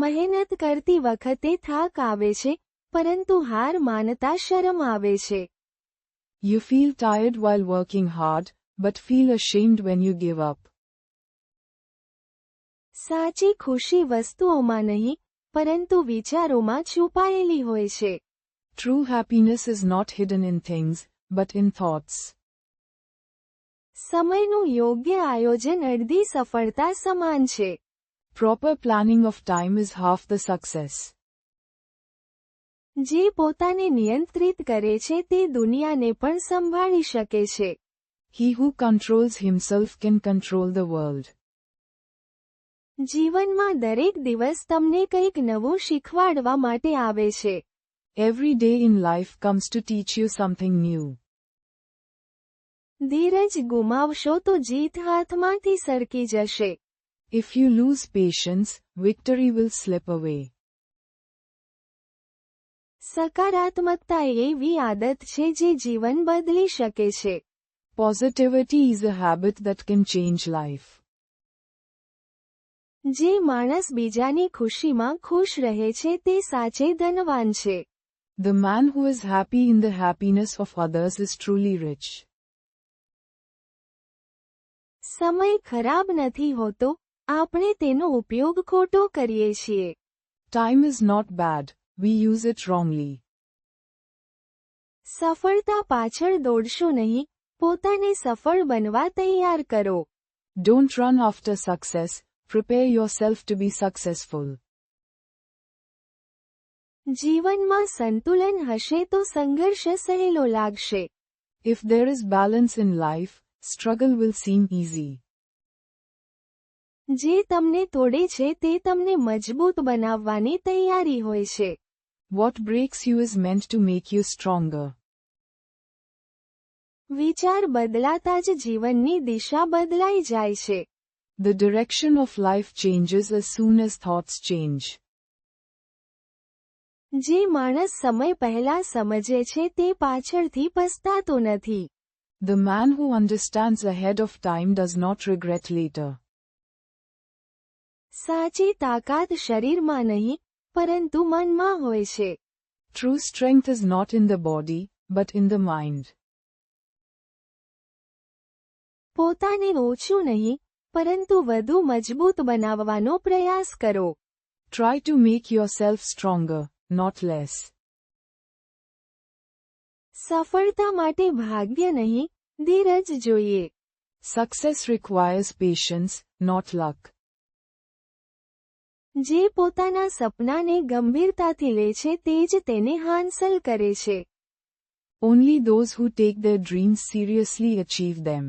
મહેનત કરતી વખતે થાક આવે છે પરંતુ હાર માનતા શરમ આવે છે you feel tired while working hard but feel ashamed when you give up સાચી ખુશી વસ્તુઓમાં નહીં પરંતુ વિચારોમાં છુપાયેલી હોય છે true happiness is not hidden in things but in thoughts સમયનું યોગ્ય આયોજન અડધી સફળતા સમાન છે proper planning of time is half the success જે પોતાને નિયંત્રિત કરે છે તે દુનિયાને પણ સંભાળી શકે છે he who controls himself can control the world જીવનમાં દરેક દિવસ તમને કંઈક નવું શીખવાડવા માટે આવે છે every day in life comes to teach you something new ધીરજ ગુમાવશો તો જીત હાથમાંથી સરકી જશે If you lose patience, victory will slip away. સકારાત્મકતા એવી આદત છે જે જીવન બદલી શકે છે positivity is a habit that can change life જે માણસ બીજાની ખુશીમાં ખુશ રહે છે તે સાચે ધનવાન છે the man who is happy in the happiness of others is truly rich સમય ખરાબ નથી હોતો આપણે તેનો ઉપયોગ ખોટો કરીએ છીએ time is not bad we use it wrongly સફળતા પાછળ દોડશો નહીં પોતાને સફળ બનવા તૈયાર કરો don't run after success prepare your self to be successful જીવનમાં સંતુલન હશે તો સંઘર્ષ સહેલો લાગશે if there is balance in life struggle will seem easy જે તમને તોડે છે તે તમને મજબૂત બનાવવાની તૈયારી હોય છે what breaks you is meant to make you stronger વિચાર બદલાતા જ જીવનની દિશા બદલાઈ જાય છે The direction of life changes as soon as thoughts change. જે માણસ સમય પહેલા સમજે છે તે પાછળથી પસ્તાતો નથી. The man who understands ahead of time does not regret later. સાચી તાકાત શરીરમાં નહીં પરંતુ મનમાં હોય છે true strength is not in the body but in the mind પોતાને ઓછું નહીં પરંતુ વધુ મજબૂત બનાવવાનો પ્રયાસ કરો try to make your self stronger not less સફળતા માટે ભાગ્ય નહીં ધીરજ જોઈએ success requires patience not luck જે પોતાના સપનાને ગંભીરતાથી લે છે તે જ તેને હાંસલ કરે છે Only those who take their dreams seriously achieve them.